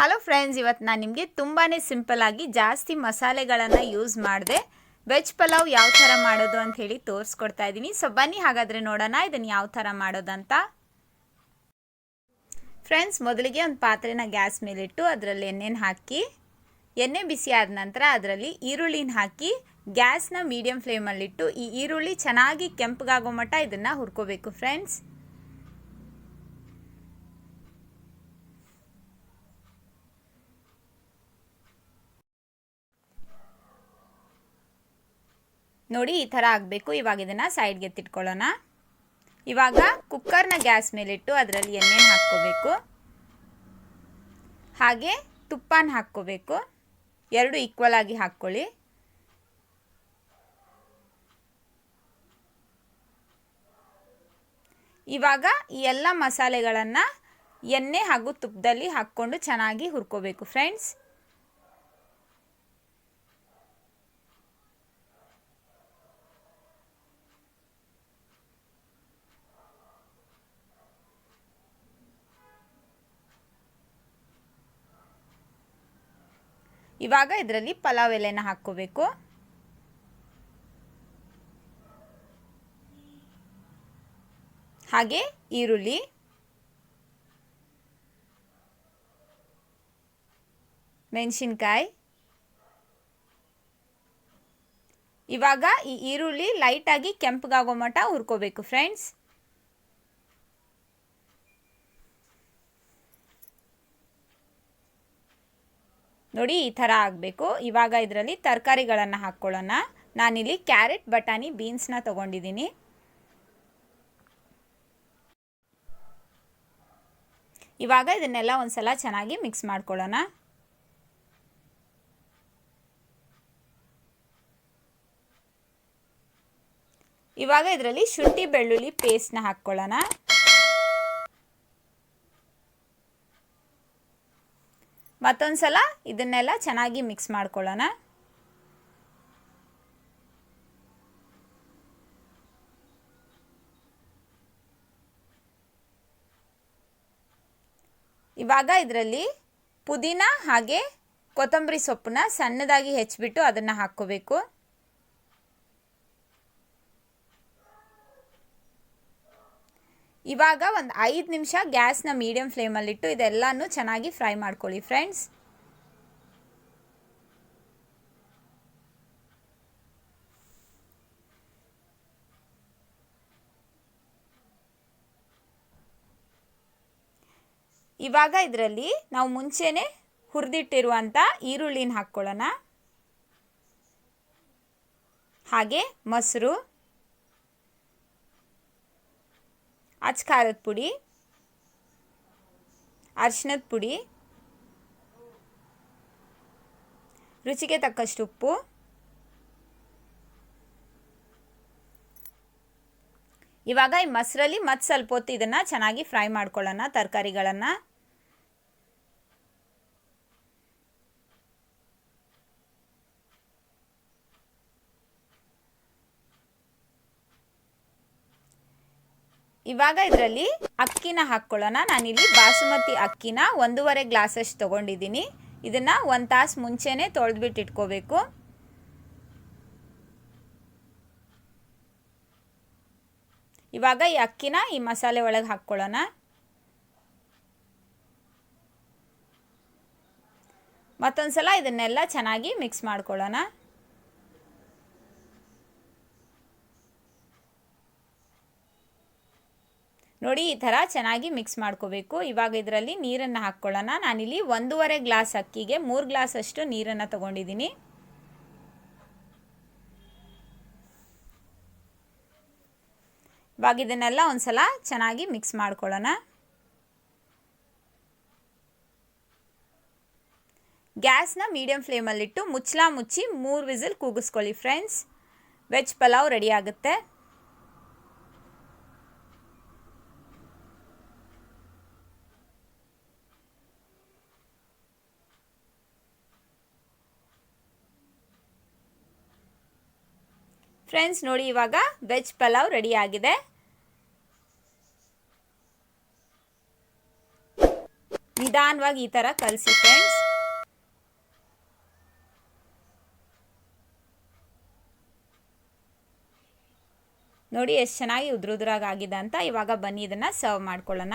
Hello friends ಇವತ್ತು ನಾನು ನಿಮಗೆ ತುಂಬಾ ಸಿಂಪಲ್ಲಾಗಿ ಜಾಸ್ತಿ ಮಸಾಲೆಗಳನ್ನು ಯೂಸ್ ಮಾಡಿದೆ. ವೆಜ್ ಪಲಾವ್ ಯಾವ ಥರ ಮಾಡೋದು ಅಂತ ಹೇಳಿ ತೋರಿಸ್ಕೊಡ್ತಾ ಇದ್ದೀನಿ. ಸೊ ಬನ್ನಿ ಹಾಗಾದರೆ ನೋಡೋಣ ಇದನ್ನು ಯಾವ ಥರ ಮಾಡೋದಂತ. ಫ್ರೆಂಡ್ಸ್ ಮೊದಲಿಗೆ ಒಂದು ಪಾತ್ರೆನ ಗ್ಯಾಸ್ ಮೇಲಿಟ್ಟು ಅದರಲ್ಲಿ ಎಣ್ಣೆನ ಹಾಕಿ, ಎಣ್ಣೆ ಬಿಸಿ ಆದ ನಂತರ ಅದರಲ್ಲಿ ಈರುಳ್ಳಿನ ಹಾಕಿ, ಗ್ಯಾಸ್ನ ಮೀಡಿಯಂ ಫ್ಲೇಮಲ್ಲಿಟ್ಟು ಈ ಈರುಳ್ಳಿ ಚೆನ್ನಾಗಿ ಕೆಂಪಗಾಗೋ ಮಟ್ಟ ಇದನ್ನು ಹುರ್ಕೋಬೇಕು ಫ್ರೆಂಡ್ಸ್ ನೋಡಿ, ಈ ಥರ ಆಗಬೇಕು. ಇವಾಗ ಇದನ್ನು ಸೈಡ್ಗೆ ಎತ್ತಿಟ್ಕೊಳ್ಳೋಣ. ಇವಾಗ ಕುಕ್ಕರ್ನ ಗ್ಯಾಸ್ ಮೇಲಿಟ್ಟು ಅದರಲ್ಲಿ ಎಣ್ಣೆನ ಹಾಕ್ಕೋಬೇಕು. ಹಾಗೆ ತುಪ್ಪನ ಹಾಕ್ಕೋಬೇಕು. ಎರಡು ಈಕ್ವಲ್ ಆಗಿ ಹಾಕ್ಕೊಳ್ಳಿ. ಇವಾಗ ಈ ಎಲ್ಲ ಮಸಾಲೆಗಳನ್ನು ಎಣ್ಣೆ ಹಾಗೂ ತುಪ್ಪದಲ್ಲಿ ಹಾಕ್ಕೊಂಡು ಚೆನ್ನಾಗಿ ಹುರ್ಕೋಬೇಕು ಫ್ರೆಂಡ್ಸ್ ಇವಾಗ ಇದರಲ್ಲಿ ಪಲಾವ್ ಎಲೆನ ಹಾಕ್ಕೋಬೇಕು. ಹಾಗೆ ಈರುಳ್ಳಿ. ಮೆಣಸಿನ್ಕಾಯಿ. ಇವಾಗ ಈ ಈರುಳ್ಳಿ ಲೈಟಾಗಿ ಕೆಂಪಗಾಗೋ ಮಟ್ಟ ಹುರ್ಕೋಬೇಕು ಫ್ರೆಂಡ್ಸ್ ನೋಡಿ, ಈ ಥರ ಆಗಬೇಕು. ಇವಾಗ ಇದರಲ್ಲಿ ತರಕಾರಿಗಳನ್ನು ಹಾಕ್ಕೊಳ್ಳೋಣ. ನಾನಿಲ್ಲಿ ಕ್ಯಾರೆಟ್, ಬಟಾಣಿ, ಬೀನ್ಸ್ನ ತೊಗೊಂಡಿದ್ದೀನಿ. ಇವಾಗ ಇದನ್ನೆಲ್ಲ ಒಂದ್ಸಲ ಚೆನ್ನಾಗಿ ಮಿಕ್ಸ್ ಮಾಡ್ಕೊಳ್ಳೋಣ. ಇವಾಗ ಇದರಲ್ಲಿ ಶುಂಠಿ, ಬೆಳ್ಳುಳ್ಳಿ, ಪೇಸ್ಟ್ನ ಹಾಕ್ಕೊಳ್ಳೋಣ. ಮತ್ತೊಂದು ಸಲ ಇದನ್ನೆಲ್ಲ ಚೆನ್ನಾಗಿ ಮಿಕ್ಸ್ ಮಾಡ್ಕೊಳ್ಳೋಣ. ಇವಾಗ ಇದರಲ್ಲಿ ಪುದೀನ ಹಾಗೆ ಕೊತ್ತಂಬರಿ ಸೊಪ್ಪನ್ನ ಸಣ್ಣದಾಗಿ ಹೆಚ್ಚಿಬಿಟ್ಟು ಅದನ್ನು ಹಾಕ್ಕೋಬೇಕು. ಇವಾಗ ಒಂದು ಐದು ನಿಮಿಷ ಗ್ಯಾಸ್ನ ಮೀಡಿಯಂ ಫ್ಲೇಮಲ್ಲಿಟ್ಟು ಇದೆಲ್ಲನೂ ಚೆನ್ನಾಗಿ ಫ್ರೈ ಮಾಡ್ಕೊಳ್ಳಿ ಫ್ರೆಂಡ್ಸ್ ಇವಾಗ ಇದರಲ್ಲಿ ನಾವು ಮುಂಚೆನೆ ಹುರಿದಿಟ್ಟಿರುವಂಥ ಈರುಳ್ಳಿನ ಹಾಕ್ಕೊಳ್ಳೋಣ. ಹಾಗೆ ಮೊಸರು ಅಚ್ ಖಾರದ ಪುಡಿ ಅರ್ಶಿನದ ಪುಡಿ ರುಚಿಗೆ ತಕ್ಕಷ್ಟು ಉಪ್ಪು ಇವಾಗ ಈ ಮೊಸರಲ್ಲಿ ಮತ್ತೆ ಸ್ವಲ್ಪ ಹೊತ್ತು ಇದನ್ನು ಚೆನ್ನಾಗಿ ಫ್ರೈ ಮಾಡ್ಕೊಳ್ಳೋಣ ತರಕಾರಿಗಳನ್ನು ಇವಾಗ ಇದರಲ್ಲಿ ಅಕ್ಕಿನ ಹಾಕ್ಕೊಳ್ಳೋಣ ನಾನಿಲ್ಲಿ ಬಾಸುಮತಿ ಅಕ್ಕಿನ ಒಂದೂವರೆ ಗ್ಲಾಸಷ್ಟು ತೊಗೊಂಡಿದ್ದೀನಿ. ಇದನ್ನು ಒಂದು ತಾಸು ಮುಂಚೆನೇ ತೊಳೆದ್ಬಿಟ್ಟು ಇಟ್ಕೋಬೇಕು. ಇವಾಗ ಈ ಅಕ್ಕಿನ ಈ ಮಸಾಲೆ ಒಳಗೆ ಹಾಕ್ಕೊಳ್ಳೋಣ ಮತ್ತೊಂದು ಸಲ ಇದನ್ನೆಲ್ಲ ಚೆನ್ನಾಗಿ ಮಿಕ್ಸ್ ಮಾಡ್ಕೊಳ್ಳೋಣ. ನೋಡಿ, ಈ ಥರ ಚೆನ್ನಾಗಿ ಮಿಕ್ಸ್ ಮಾಡ್ಕೋಬೇಕು. ಇವಾಗ ಇದರಲ್ಲಿ ನೀರನ್ನು ಹಾಕ್ಕೊಳ್ಳೋಣ. ನಾನಿಲ್ಲಿ ಒಂದೂವರೆ ಗ್ಲಾಸ್ ಅಕ್ಕಿಗೆ ಮೂರು ಗ್ಲಾಸ್ ಅಷ್ಟು ನೀರನ್ನು ತಗೊಂಡಿದ್ದೀನಿ. ಇವಾಗ ಇದನ್ನೆಲ್ಲ ಒಂದ್ಸಲ ಚೆನ್ನಾಗಿ ಮಿಕ್ಸ್ ಮಾಡ್ಕೊಳ್ಳೋಣ. ಗ್ಯಾಸ್ನ ಮೀಡಿಯಂ ಫ್ಲೇಮಲ್ಲಿಟ್ಟು ಮುಚ್ಚಲ ಮುಚ್ಚಿ ಮೂರು whistle ಕೂಗಿಸ್ಕೊಳ್ಳಿ friends veg pulao ready ಆಗುತ್ತೆ. ಫ್ರೆಂಡ್ಸ್ ನೋಡಿ ಇವಾಗ ವೆಜ್ ಪಲಾವ್ ರೆಡಿ ಆಗಿದೆ. ನಿಧಾನವಾಗಿ ಈ ಥರ ಕಲಸಿ ಫ್ರೆಂಡ್ಸ್ ನೋಡಿ ಎಷ್ಟು ಚೆನ್ನಾಗಿ ಉದ್ರುದ್ರಾಗ ಆಗಿದೆ ಅಂತ ಇವಾಗ ಬನ್ನಿ ಇದನ್ನು ಸರ್ವ್ ಮಾಡ್ಕೊಳ್ಳೋಣ.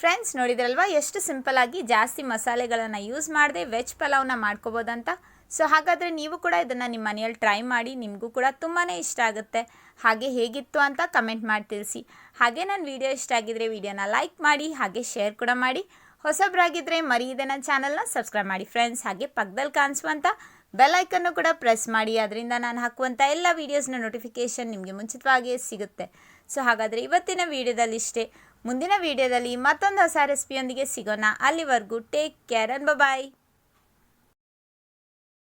ಫ್ರೆಂಡ್ಸ್ ನೋಡಿದ್ರಲ್ವಾ? ಎಷ್ಟು ಸಿಂಪಲ್ ಆಗಿ ಜಾಸ್ತಿ ಮಸಾಲೆಗಳನ್ನು ಯೂಸ್ ಮಾಡದೆ ವೆಜ್ ಪಲಾವ್ನ ಮಾಡ್ಕೋಬೋದಂತ? ಸೊ ಹಾಗಾದರೆ ನೀವು ಕೂಡ ಇದನ್ನು ನಿಮ್ಮ ಮನೆಯಲ್ಲಿ ಟ್ರೈ ಮಾಡಿ, ನಿಮಗೂ ಕೂಡ ತುಂಬಾ ಇಷ್ಟ ಆಗುತ್ತೆ. ಹಾಗೆ ಹೇಗಿತ್ತು ಅಂತ ಕಮೆಂಟ್ ಮಾಡಿ ತಿಳಿಸಿ. ಹಾಗೆ ನನ್ನ ವಿಡಿಯೋ ಇಷ್ಟ ಆಗಿದ್ರೆ ವಿಡಿಯೋನ ಲೈಕ್ ಮಾಡಿ, ಹಾಗೆ ಶೇರ್ ಕೂಡ ಮಾಡಿ. ಹೊಸಬರಾಗಿದ್ದರೆ ಮರಿ ಇದೆ ನನ್ನ ಚಾನಲ್ನ ಸಬ್ಸ್ಕ್ರೈಬ್ ಮಾಡಿ ಫ್ರೆಂಡ್ಸ್ ಹಾಗೆ ಪಕ್ಕದಲ್ಲಿ ಕಾಣಿಸುವಂಥ ಬೆಲ್ಲೈಕನ್ನು ಕೂಡ ಪ್ರೆಸ್ ಮಾಡಿ. ಅದರಿಂದ ನಾನು ಹಾಕುವಂಥ ಎಲ್ಲ ವೀಡಿಯೋಸ್ನ ನೋಟಿಫಿಕೇಷನ್ ನಿಮಗೆ ಮುಂಚಿತವಾಗಿಯೇ ಸಿಗುತ್ತೆ. ಸೊ ಹಾಗಾದರೆ ಇವತ್ತಿನ ವಿಡಿಯೋದಲ್ಲಿ ಇಷ್ಟೇ. ಮುಂದಿನ ವೀಡಿಯೋದಲ್ಲಿ ಮತ್ತೊಂದು ಹೊಸ ರೆಸಿಪಿಯೊಂದಿಗೆ ಸಿಗೋಣ. ಅಲ್ಲಿವರೆಗೂ ಟೇಕ್ ಕೇರ್ ಅಂಡ್ ಬಾಯ್